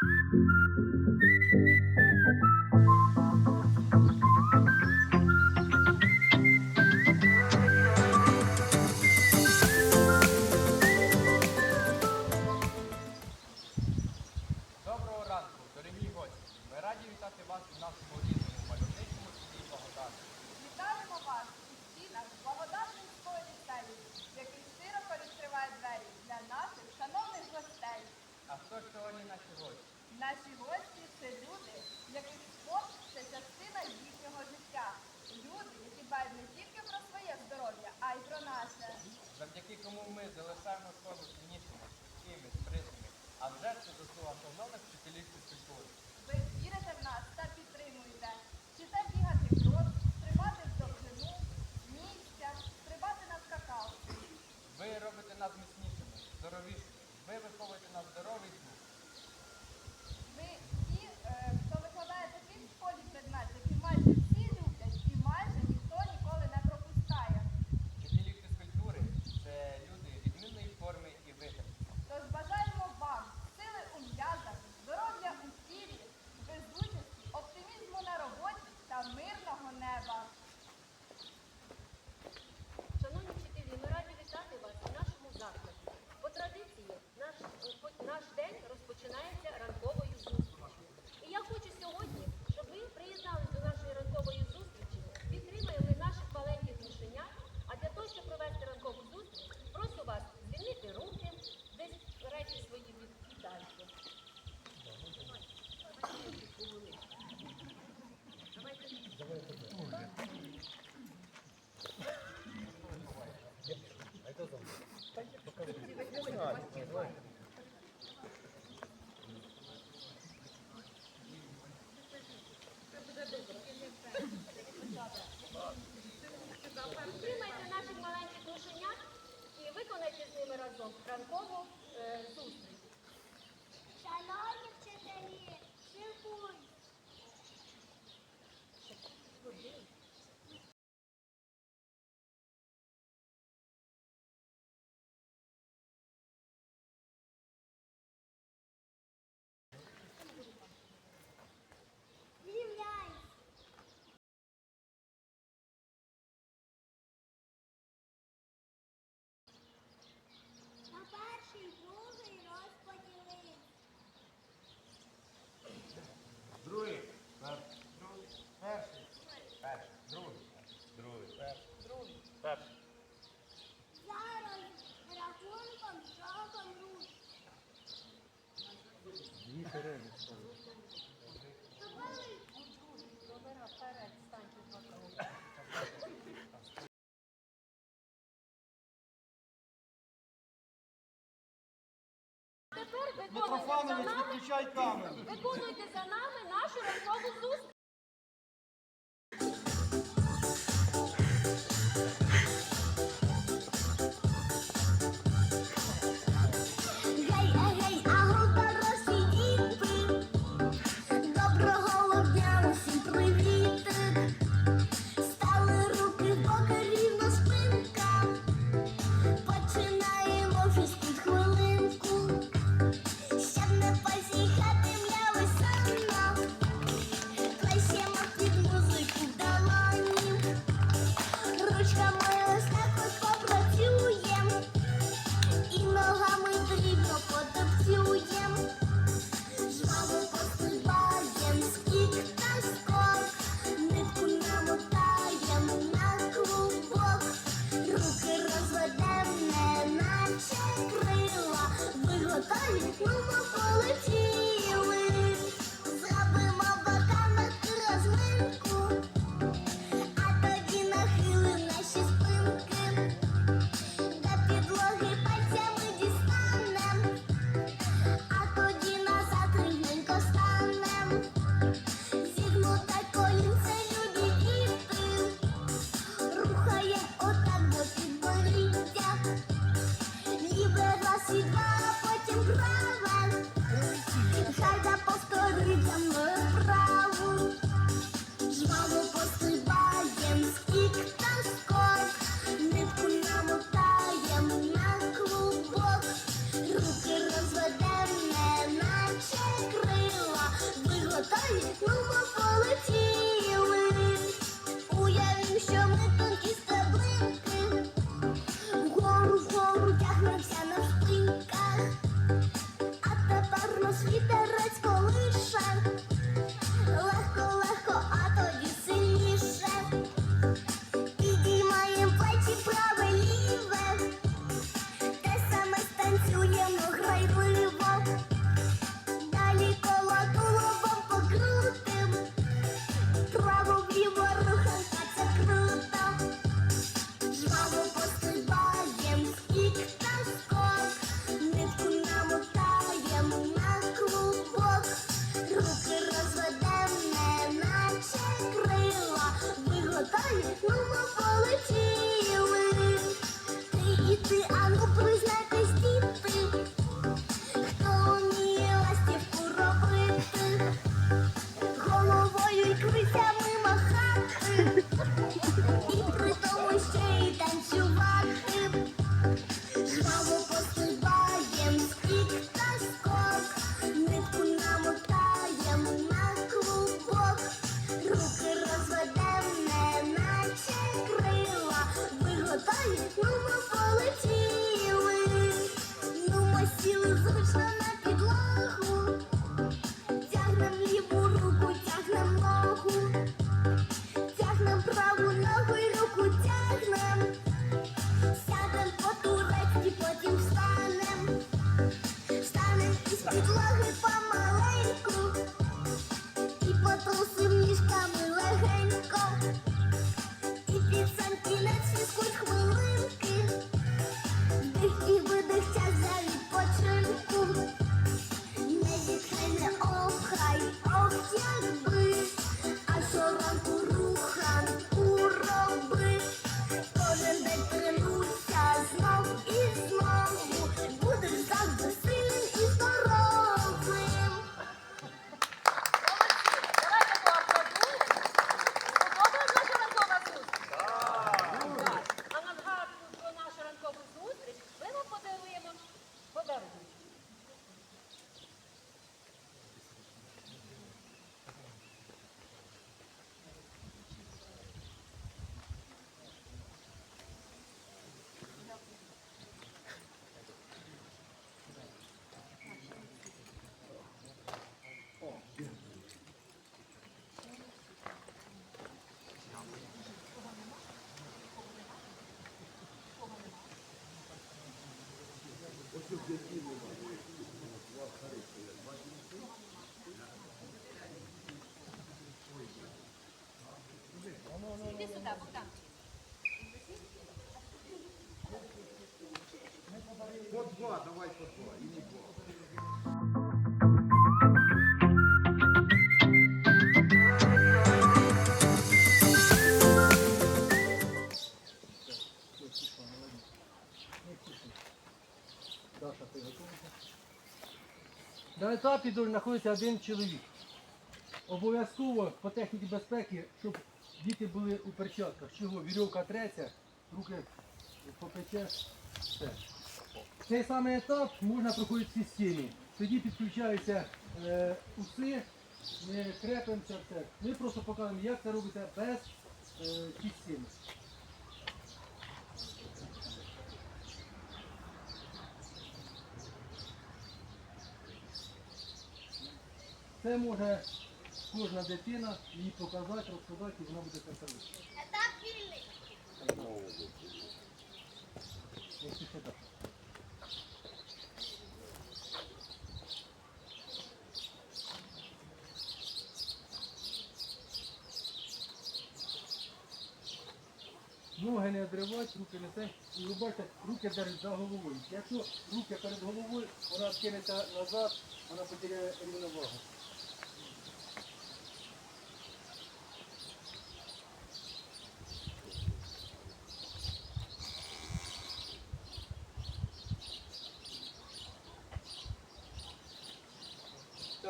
Доброго ранку, дорогі гості! Ми раді вітати вас у нашому рідному мальовничому селі Богодані. Вітаємо вас у стінах Богоданського ліцею, який щиро перекриває двері для наших шановних гостей. А хто ж сьогодні на сьогодні? Наші гості це люди, які Тепер виконуйте за Митрофанович, нами, відключай камеру. виконуйте нами нашу ранкову зустріч. Іди сюди, Богдан. По два, давай по два. И не два. На етапі знаходиться один чоловік. Обов'язково по техніці безпеки, щоб діти були у перчатках. Чого? Вірьовка треться, руки попече. Все. Цей самий етап можна проходити в системі. Тоді підключаються е, уси, ми крепимося все. Ми просто покажемо, як це робиться без е, системи. Це може кожна дитина їй показати, розказати, і вона буде так. Ноги не відривати, руки не те. І ви бачите, руки держать за головою. Якщо руки перед головою, вона кинеться назад, вона потеряє рівновагу.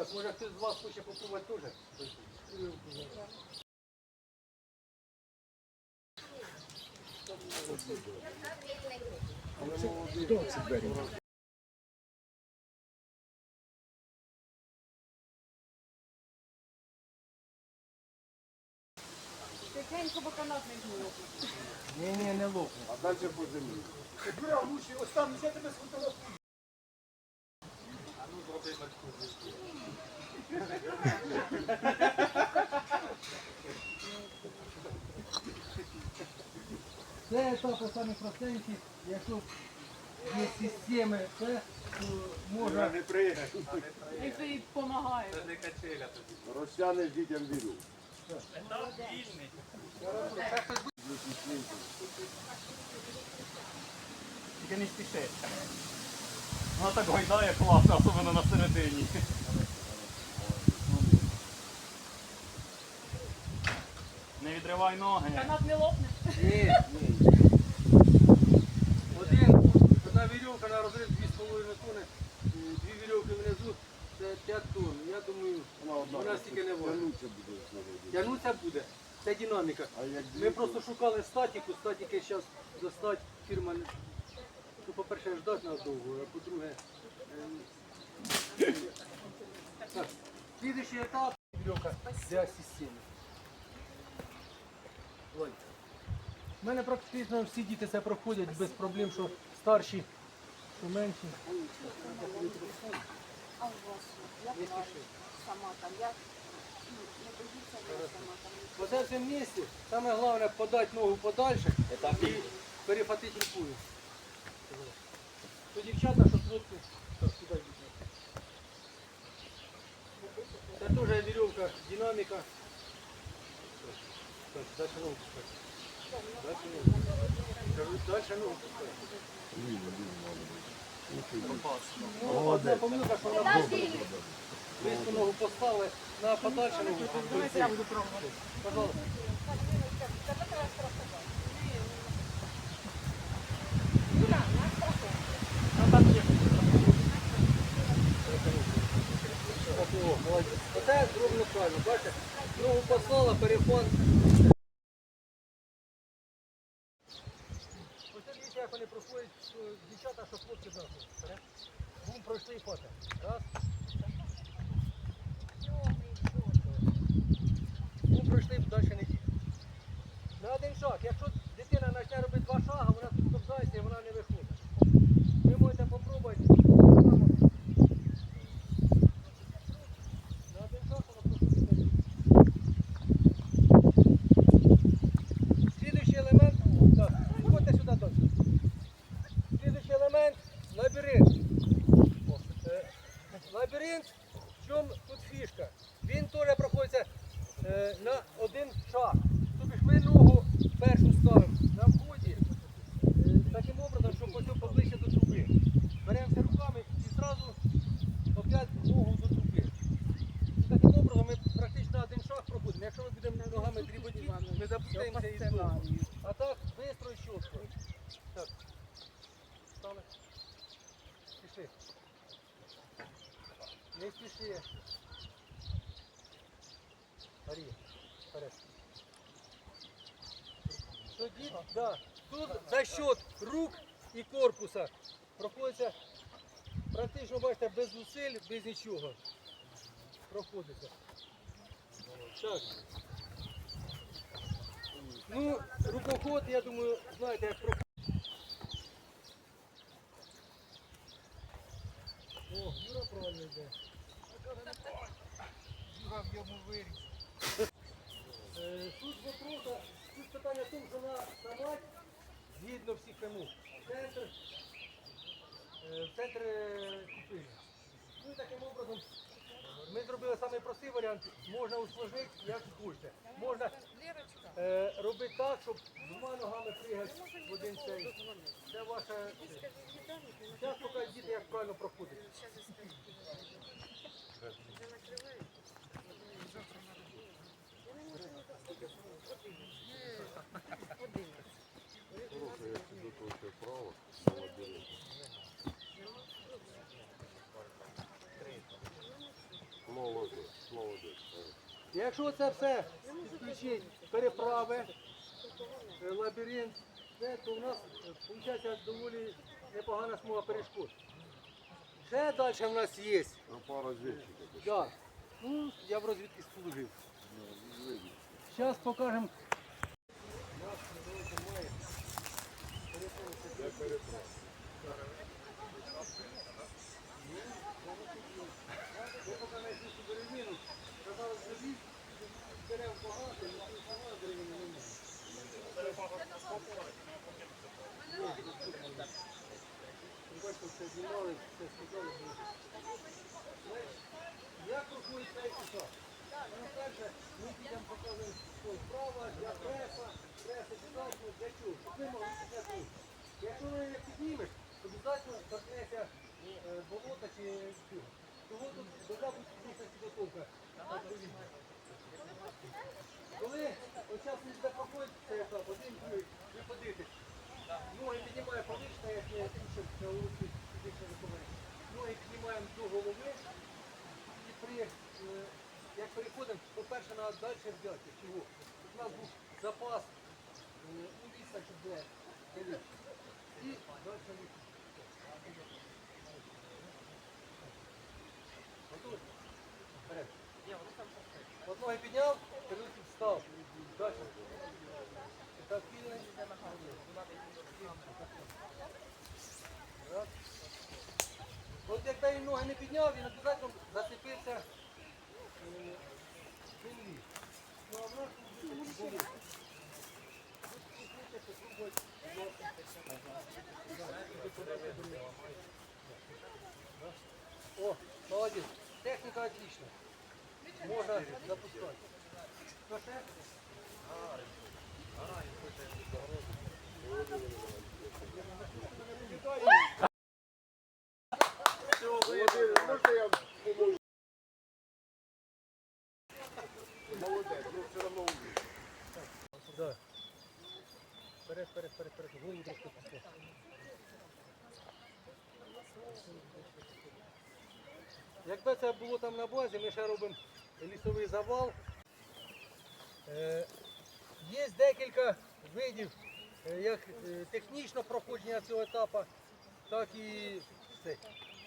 Так, може хтось з вас хоче попробувати теж? Ні, ні, не лопне. А дальше по земле. Юра, лучше, останусь, я тебе сфотографую. А ну зроби Марку. Це етапи самі простенькі, якщо є системи, це то можна не пригай. І це їй допомагає. Це не качеля тобі. Росіяни дітям вірю. Етап вільний. Тільки не спіши. Воно так гойдає класно, особливо на середині. Не відривай ноги. Канат не лопне. Ні, ні. Один, одна вірьовка на розрив 2,5 тонни, е, дві вірьовки внизу, це 5 тонн. Я думаю, вона стільки не важить. Тягнуться буде. Тягнуться буде. Це динаміка. Ми просто шукали статіку, статіки зараз достать фірма. Ну, по-перше, ждати треба довго, а по-друге. е, Так, слідуючий етап вірьовка для системи. У мене практично всі діти це проходять без проблем, що старші, що менші. А у вас як Не вам спіши. сама там, як ну, не боїться ви сама там? Оце все місці. Саме головне подати ногу подальше і перехватити рукою. То дівчата, щоб хлопці. Так, сюди йдіть. Це теж вірьовка, динаміка. Так, дальше ногу вона близько ногу поставили, на подальше ногу. Давайте я буду пробувати. Пожалуйста. Молодець. Оце зроблено правильно. Бачите, ногу послала, перепон. Оце дивіться, як вони проходять що дівчата, що хлопці завжди. Бум пройшли і фото. Раз. Бум пройшли, далі не йдіть. На один шаг. Якщо дитина почне робити два шаги, вона тут і вона не виходить. Ви можете попробувати. На один шаг вона просто не йде. Слідуючий елемент. Так, виходьте сюди далі. Слідуючий елемент лабіринт. Е, Лабіринт, в чому тут фішка? Він теж проходиться е, на один шаг. Тобто ж ми ногу першу ставимо на вході, е, таким образом, щоб ось поближче до труби. Беремося руками і одразу опять ногу до труби. І таким образом ми практично один шаг проходимо. Якщо ми будемо ногами дріботіти, ми і знову. А так швидко чітко. Так. Стали. Пішли. Не спіши. Марія, вперед. Тоді, да, тут за счет рук і корпуса проходиться практично, бачите, без зусиль, без нічого. Проходиться. Так. Ну, рукоход, я думаю, знаєте, як проходить. О, Юра правильно йде. Юра в йому виріс. Е, Тут вопроса, тут питання в тому, що на Самать, згідно всіх вимог, центр, е, центр е, купини. Ну і таким образом ми зробили самий простий варіант, можна усложнити, як хочете. Можна е, робити так, щоб двома ногами пригати в один цей. Це ваша... Зараз поки діти як правильно проходить. Якщо це все включить переправи, е, лабіринт, це, то у нас виходить доволі непогана смуга перешкод. Ще далі в нас є. Пропа розвідчика. Да. Ну, я в розвідці служив. Зараз покажемо. Ви поки знайшли цю деревину, казали, що багато, і півтора гривень немає. Бачите, все знімали, все сказали. Як проходить цей кусок? Ну, перше, ми підемо показуємо, що справа, для преса, преса додатку, для чого? Щоб ви могли підняти руку. Якщо ви не піднімеш, то обов'язково торкнеться болота чи цього. Того тут должна бути фізична підготовка. Коли ви сюди проходить один другий, ви подивитесь. Ноги піднімає повітря, як не іншим на вулиці фізичне виховання. Ноги піднімаємо до голови. І при, е, як переходимо, по-перше, треба далі взяти. Чого? У нас був запас, е, відстань, щоб де далі. І далі вихід. Готові? Вперед. От ноги підняв, встав. Далі. Так, вільний. От якби він ноги не підняв, він обов'язково зацепився землі. Ну, а в нас тут О, молодець. Техніка отлична. Можна запускати. Молодець, ну все одно вміє. Да. Вперед, вперед, вперед, вперед. Голову трошки. Якби це було там на базі, ми ще робимо лісовий завал. Е, є декілька видів, е, як е, технічно проходження цього етапу, так і все.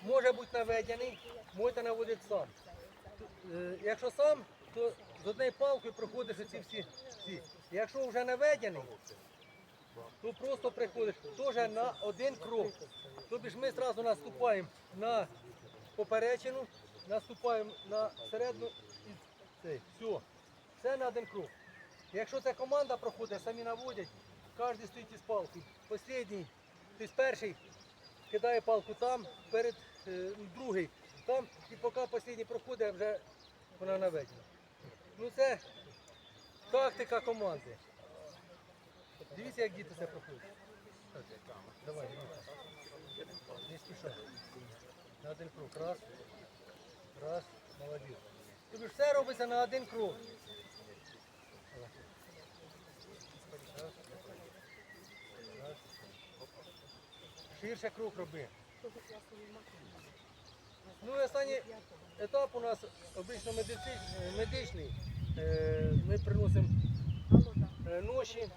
Може бути наведений, можете наводити сам. Якщо сам, то з однією палкою проходиш оці всі. всі. Якщо вже наведений, то просто приходиш теж на один крок. Тобто ж ми одразу наступаємо на поперечину, наступаємо на середину і. Все. Все на один крок. Якщо ця команда проходить, самі наводять, кожен стоїть із палкою. Послідній, тобто перший кидає палку там, перед е, другий там, і поки останній проходить, вже вона наведена. Ну це тактика команди. Дивіться, як діти це проходять. Давай, ну, не спішай. На один крок. Раз. Раз. Молодець. Тобі все робиться на один крок. Ширше круг роби. Ну і останній етап у нас обично медичний. Е, Ми приносимо е, ноші, е,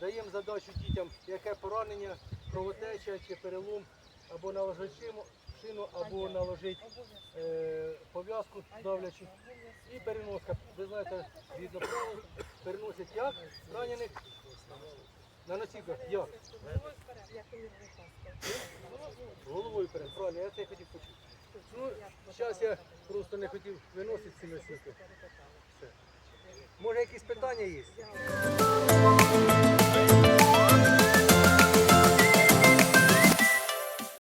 даємо задачу дітям, яке поранення, кровотеча чи перелом, або наложити шину, або наложити е, пов'язку давлячу. І переноска. Ви знаєте, згідно правил, переносять як ранених на носілках. Як? Головою перед, правильно, я це і хотів почути. Ну, зараз я просто не хотів виносити ці носілки. Все. Може якісь питання є?